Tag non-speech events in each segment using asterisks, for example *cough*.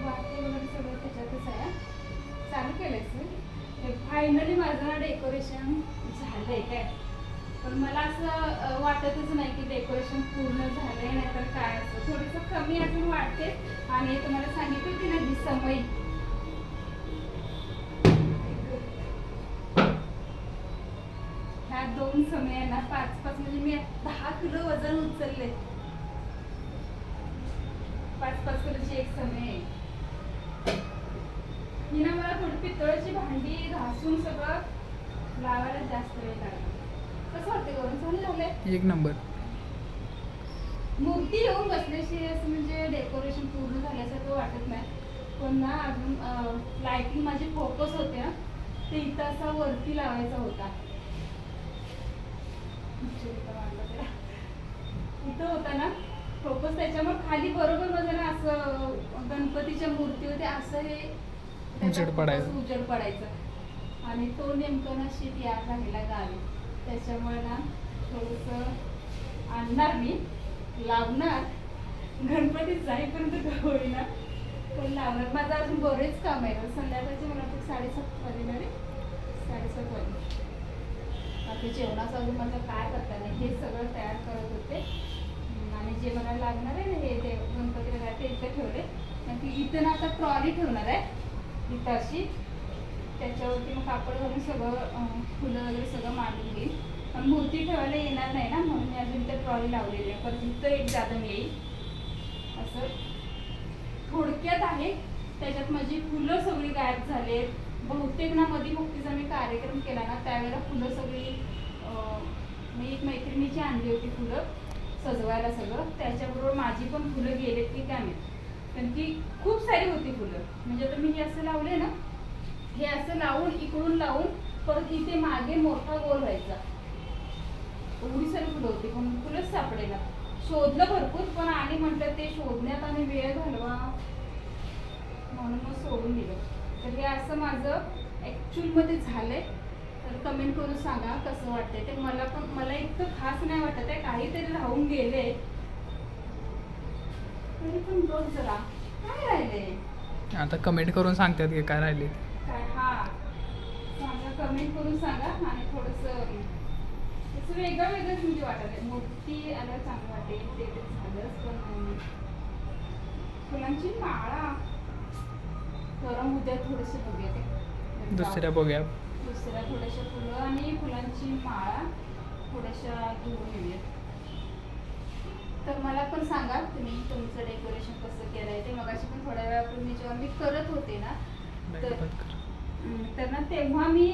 वाटते वगैरे सगळं त्याच्यातच आहे. चालू केलं फायनली माझं ना डेकोरेशन झालंय काय? पण मला असं वाटतच नाही की डेकोरेशन पूर्ण झालंय नाहीतर काय असं. थोडंसं कमी अजून वाटते आणि तुम्हाला सांगितलं की नाही समय ह्या दोन समय ना पाच पाच म्हणजे मी दहा किलो वजन उचलले पाच पाच किलोची एक समय आहे. ही ना मला थोडी पितळाची भांडी घासून सगळं लावायला जास्त वेळ लागला. कसं वाटते गौरव चांगलं झालंय एक नंबर. मूर्ती येऊन बसल्याशी असं म्हणजे डेकोरेशन पूर्ण झाल्यासारखं वाटत नाही. पण ना अजून लाईटिंग माझी फोकस होते ना ते इथं असा वरती लावायचा होता. इथं होता ना फोकस त्याच्यामुळे खाली बरोबर माझं ना असं गणपतीच्या मूर्ती होते असं हे उजेड पडायचं. उजड पडायचं. आणि तो नेमकं ना शेती याद राहिला गावी. त्याच्यामुळे ना थोडस आणणार मी. लावणार. गणपती जाईपर्यंत होईना पण लावणार. माझं अजून बरेच काम आहे संध्याकाळचे मला वाटतं साडेसात वाजले रे साडेसात वाजे बाकी जेवणाचं अजून माझं काय करता नाही हे सगळं तयार करत होते. आणि जे मला लागणार आहे ना हे ते गणपती ते इथं ठेवले. आणि ती इथं ना आता ट्रॉली ठेवणार आहे. इथं अशी त्याच्यावरती मग कापड घालून सगळं फुलं वगैरे सगळं मांडून घेईल. पण मूर्ती ठेवायला येणार नाही ना म्हणून मी अजून तर ट्रॉली लावलेली आहे. परत इथं एक जादम येईल. असं. थोडक्यात आहे. त्याच्यात माझी फुलं सगळी गायब झालेत बहुतेक ना मधी मुक्तीचा मी कार्यक्रम केला ना त्यावेळेला फुलं सगळी मी एक मैत्रिणीची आणली होती फुलं सजवायला सगळं. त्याच्याबरोबर माझी पण फुलं गेलेत की काय माहीत कारण की खूप सारी होती फुलं. म्हणजे आता मी हे असं लावले ना हे असं लावून इकडून लावून परत इथे मागे मोठा गोल व्हायचा. एवढी सारी फुलं होती पण फुलंच सापडेना. शोधलं भरपूर पण आणि म्हटलं ते शोधण्यात आणि वेळ घालवा म्हणून मग सोडून दिलं. तर हे असं माझं ॲक्च्युअलमध्ये झालंय. तर कमेंट करून सांगा कसं वाटतंय. ते मला पण मला इतकं खास नाही वाटत आहे. काहीतरी राहून गेले तरी पण बघ जरा काय राहिले? आता कमेंट करून सांगतात की काय राहिले काय? हा. सांगा कमेंट करून सांगा आणि थोडंसं वेगळं वेगळंच म्हणजे वाटत मूर्ती आलं चांगलं वाटेल ते झालंच पण फुलांची माळा. गरम उद्या थोडेसे बघूया ते. दुसऱ्या बघूया. दुसऱ्या थोड्याशा फुलं आणि फुलांची माळा थोड्याशा घेऊन येऊयात पण सांगा तुम्ही तुमचं डेकोरेशन कसं केलंय ते. मगाशी पण थोड्या वेळापूर्वी जेव्हा मी करत होते ना तर तर ना तेव्हा मी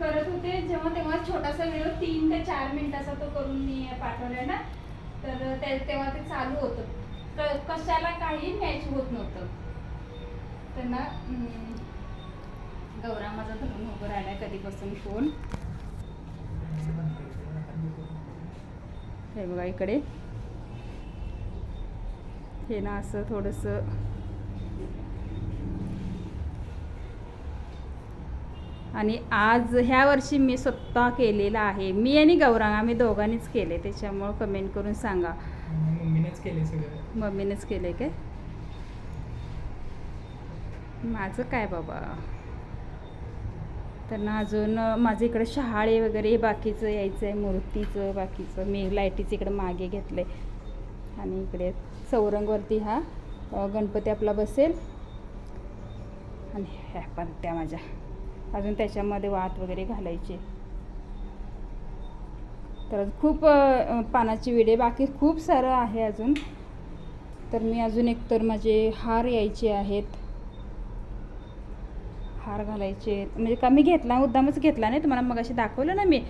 करत होते. जेव्हा तेव्हा छोटासा व्हिडिओ तीन ते चार मिनिटाचा तो करून मी पाठवलाय ना तर ते- तेव्हा ते चालू होतं. क- कशाला काही मॅच होत नव्हतं. तर ना गौरा माझा धरून उभं राहिलाय कधीपासून फोन हे बघा इकडे. हे ना असं थोडंसं. आणि आज ह्या वर्षी मी स्वतः केलेला आहे. मी आणि गौरांग आम्ही दोघांनीच केले. त्याच्यामुळं कमेंट करून सांगा. मम्मीनेच केले सगळं. मम्मीनेच केले काय? माझं काय बाबा? तर ना अजून माझं इकडे शहाळे वगैरे बाकीचं यायचं आहे मूर्तीचं बाकीचं. मी लाईटीचं इकडे मागे घेतलं आहे आणि इकडे चौरंगवरती हा गणपती आपला बसेल. आणि ह्या पण त्या माझ्या. अजून त्याच्यामध्ये वात वगैरे घालायचे. तर खूप पानाची विडे बाकी खूप सारं आहे अजून. तर मी अजून एक तर माझे हार यायचे आहेत. हार घालायचे म्हणजे का मी घेतला मुद्दामच घेतला नाही. तुम्हाला मग अशी दाखवलं ना मी.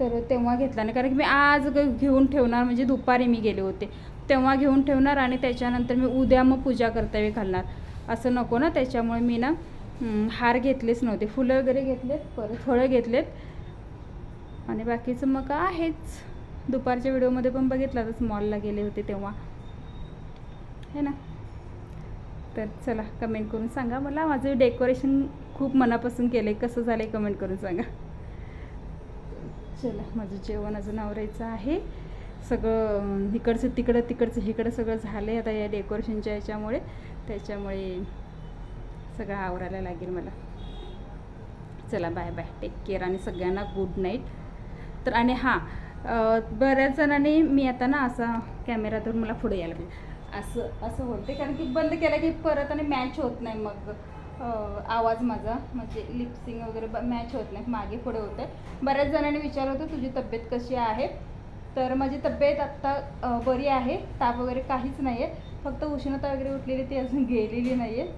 तर तेव्हा घेतला नाही. कारण की मी आज घेऊन ठेवणार म्हणजे दुपारी मी गेले होते. तेव्हा घेऊन ठेवणार आणि त्याच्यानंतर मी उद्या मग पूजा कर्तव्य घालणार. असं नको ना त्याच्यामुळे मी ना हार घेतलेच नव्हते. फुलं वगैरे घेतलेत परत फळं घेतलेत. आणि बाकीचं मग आहेच. दुपारच्या व्हिडिओमध्ये पण बघितलातच मॉलला गेले होते तेव्हा. है ना? तर चला कमेंट करून सांगा. मला माझं डेकोरेशन खूप मनापासून केलं आहे कसं झालं आहे कमेंट करून सांगा. चला माझं जेवण अजून आवरायचं आहे. सगळं इकडचं तिकडं तिकडचं इकडं सगळं झालं आहे आता या डेकोरेशनच्या याच्यामुळे. त्याच्यामुळे सगळं आवरायला लागेल मला. चला बाय बाय टेक केअर आणि सगळ्यांना गुड नाईट तर आणि हां बऱ्याच जणांनी मी आता ना असा कॅमेरातून मला पुढे यायला पाहिजे. असं असं होते कारण की बंद केलं की परत आणि मॅच होत नाही मग. आवाज माझा म्हणजे लिपसिंग वगैरे मॅच होत नाही मागे पुढे होते बऱ्याच जणांनी विचारलं होतं तुझी तब्येत कशी आहे? तर माझी तब्येत आत्ता बरी आहे ताप वगैरे काहीच नाही आहे फक्त उष्णता वगैरे उठलेली ती अजून गेलेली नाही आहे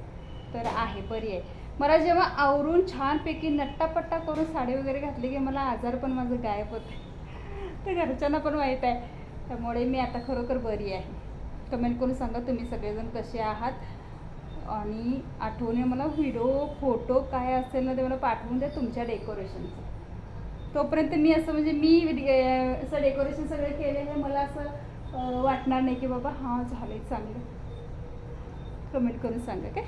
तर आहे बरी आहे. मला जेव्हा आवरून छानपैकी नट्टापट्टा करून साडी वगैरे घातली की मला आजार पण माझं गायब होतं *laughs* तर घरच्यांना पण माहीत आहे. त्यामुळे मी आता खरोखर बरी आहे. कमेंट करून सांगा तुम्ही सगळेजण कसे आहात? आणि आठवणी मला व्हिडिओ फोटो काय असेल ना ते मला पाठवून द्या तुमच्या डेकोरेशनचं. तोपर्यंत मी असं म्हणजे मी असं डेकोरेशन सगळं केलेलं आहे मला असं वाटणार नाही की बाबा हां झालं चांगलं. कमेंट करून सांगा काय?